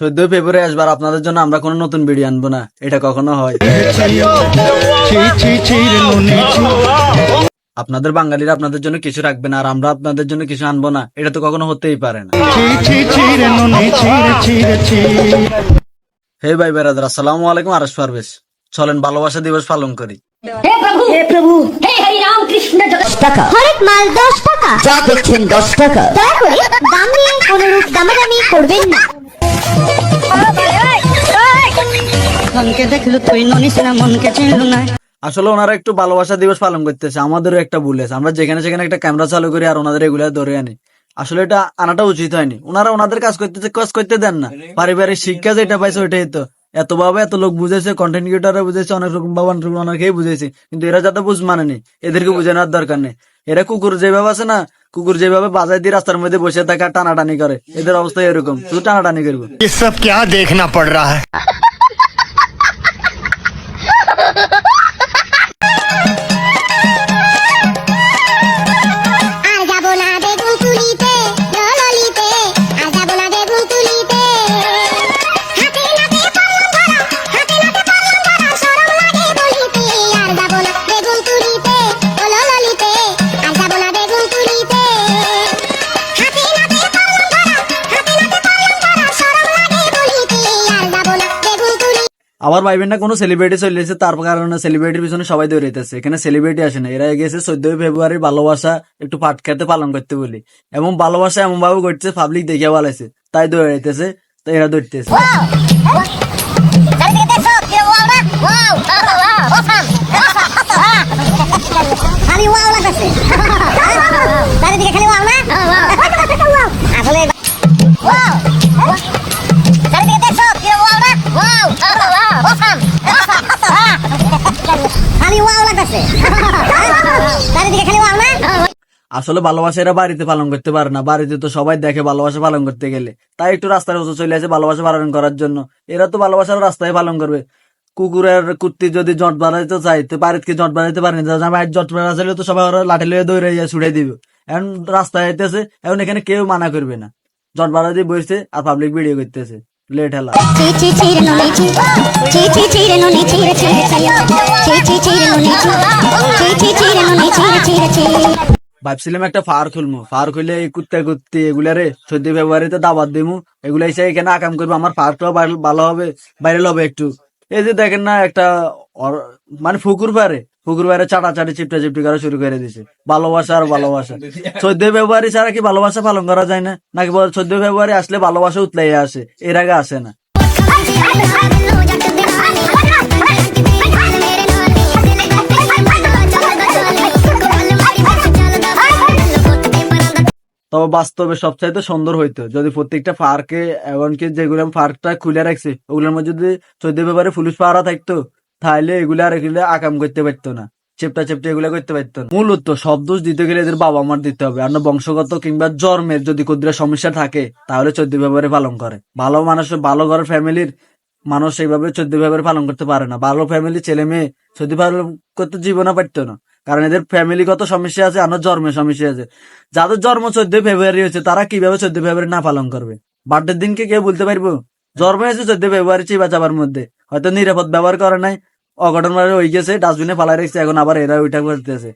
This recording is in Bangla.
চোদ্দ ফেব্রুয়ারি আসবার আপনাদের জন্য আমরা কোনো নতুন ভিডিও আনব না এটা কখনো হয়। আপনাদের বাঙালিরা আপনাদের জন্য কিছু রাখবে না আর আমরা আপনাদের জন্য কিছু আনব না এটা তো কখনো হতেই পারে না। হে ভাই বেরাদার আসসালামু আলাইকুম আরস পারভেজ চলেন ভালোবাসা দিবস পালন করি। হে প্রভু হে প্রভু হে হরি রাম কৃষ্ণ যা দেখছেন দশ টাকা। দয়া করে দাম নিয়ে কোনরূপ দামাদামি করবেন না। মনকে দেখলু তুই ননিস না মনকে চিনলু না। আসলে ওনারা একটু ভালোবাসা দিবস পালন করতেছে আমাদেরও একটা ভুল আছে আমরা যেখানে সেখানে একটা ক্যামেরা চালু করি আর ওনাদের এগুলা ধরে আনি। আসলে এটা আনাটা উচিত হয়নি। ওনারা ওনাদের কাজ করতেছে কাজ করতে দেন না। পারিবারিক শিক্ষা যেটা পাইছে ওইটাই তো। এত ভাবে এত লোক বুঝেছে কন্টেন্ট ক্রিয়েটাররা বুঝেছে অনেক রকম ভাবে অনেক অনেকেই বুঝেছে। কিন্তু এরা যাতে বুঝ মানেনি। এদেরকে বুঝে নেওয়ার দরকার নেই। এরা কুকুর যেভাবে আছে না, কুকুর যেভাবে বাজার দিয়ে রাস্তার মধ্যে বসে থাকা টানাটানি করে। এদের অবস্থা এরকম, শুধু টানাটানি করব। দেখনা পড় রা আবার ভাইবেন না কোনো সেলিব্রিটি চলে এসেছে তার কারণে সেলিব্রিটির পিছনে সবাই দৌড়াইতেছে এখানে সেলিব্রিটি আসে না এরা গেছে চোদ্দই ফেব্রুয়ারি ভালোবাসা একটু পাট খেতে পালন করতে বলি এবং ভালোবাসা এমন ভাবে করছে পাবলিক দেখিয়া ভালাইছে তাই দৌড়াইতেছে তাই এরা দৌড়তেছে না আসলে ভালোবাসা এরা বাড়িতে পালন করতে পারে না। বাড়িতে তো সবাই দেখে ভালোবাসা পালন করতে গেলে। তাই একটু রাস্তার কাছে চলে আসে ভালোবাসা পালন করার জন্য। এরা তো ভালোবাসার রাস্তায় পালন করবে। কুকুরের কুর্তি যদি জট বাড়াইতে চাই তো বাড়িতে জট বাড়াইতে পারেনি আমি জট বাড়াইলে তো সবাই ওরা লাঠি লয়ে দৌড়ে যায় ছুড়ে দিবে। এখন রাস্তায় আইতেছে, এখন এখানে কেউ মানা করবে না। জট বাড়া দিয়ে বসছে আর পাবলিক ভিডিও করতেছে। লেট হেলা। ভাবছিলাম একটা ফার খুলবো ফার খুলে এই কুত্তে কুত্তি এগুলারে চোদ্দ ফেব্রুয়ারিতে দাবাত দিমু। এগুলা এসে এখানে আকাম করব। আমার ফারটাও ভালো হবে ভাইরাল হবে একটু। এই যে দেখেন না, একটা মানে ফুকুর পারে ফুকুর চাটা চাটি চিপটা চিপটি করা শুরু করে দিছে। ভালোবাসা আর ভালোবাসা। চোদ্দ ফেব্রুয়ারি ছাড়া কি ভালোবাসা পালন করা যায় না? নাকি চোদ্দ ফেব্রুয়ারি আসলে ভালোবাসা উতলাই আসে? এর আগে আসে না। তবে বাস্তবে সবচাইতে সুন্দর হইতো। যদি প্রত্যেকটা পার্কে এমনকি যেগুলো পার্কটা খুলে রাখছে, ওগুলোর মধ্যে যদি চোদ্দ ফেব্রুয়ারি পুলিশ পাহারা থাকতো, তাহলে এগুলো আর এগুলো আকাম করতে পারতো না। চেপটা চেপটা এগুলো করতে পারতো না। মূলত সব দোষ দিতে গেলে এদের বাবা মার দিতে হবে। আর বংশগত কিংবা জন্মের যদি কোদ্রা সমস্যা থাকে, তাহলে চোদ্দ ফেব্রুয়ারি পালন করে। ভালো মানুষ, ভালো ঘরের ফ্যামিলির মানুষ এইভাবে চোদ্দ ফেব্রুয়ারি পালন করতে পারে না। ভালো ফ্যামিলি ছেলে মেয়ে চোদ্দ পালন করতে জীবনে পারতো না। কারণ এদের ফ্যামিলিগত সমস্যা আছে আমার জন্মের সমস্যা আছে। যাদের জন্ম চোদ্দ ফেব্রুয়ারি হয়েছে, তারা কীভাবে চোদ্দ ফেব্রুয়ারি না পালন করবে? বার্থডের দিনকে কেউ বলতে পারব? জন্ম হয়েছে চোদ্দ ফেব্রুয়ারি চিবা চাবার মধ্যে। হয়তো নিরাপদ ব্যবহার করে নাই অঘটন হয়ে গেছে ডাস্টবিনে ফালাই রেখেছে, এখন আবার এরা ওইটা করতেছে।